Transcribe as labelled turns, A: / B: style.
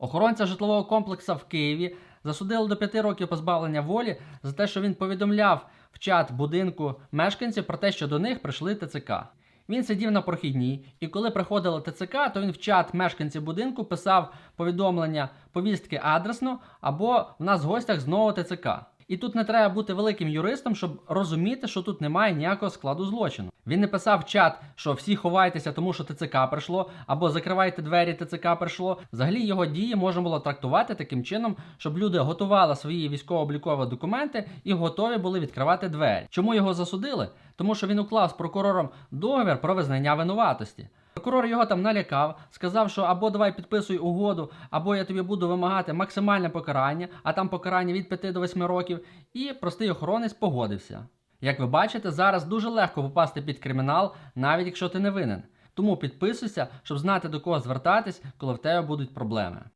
A: Охоронця житлового комплексу в Києві засудили до 5 років позбавлення волі за те, що він повідомляв в чат будинку мешканців про те, що до них прийшли ТЦК. Він сидів на прохідній, і коли приходило ТЦК, то він в чат мешканців будинку писав повідомлення повістки адресно або в нас в гостях знову ТЦК. І тут не треба бути великим юристом, щоб розуміти, що тут немає ніякого складу злочину. Він не писав в чат, що всі ховайтеся, тому що ТЦК прийшло, або закривайте двері, ТЦК прийшло. Взагалі його дії можна було трактувати таким чином, щоб люди готували свої військово-облікові документи і готові були відкривати двері. Чому його засудили? Тому що він уклав з прокурором договір про визнання винуватості. Прокурор його там налякав, сказав, що або давай підписуй угоду, або я тобі буду вимагати максимальне покарання, а там покарання від 5 до 8 років. І простий охоронець погодився. Як ви бачите, зараз дуже легко попасти під кримінал, навіть якщо ти не винен. Тому підписуйся, щоб знати до кого звертатись, коли в тебе будуть проблеми.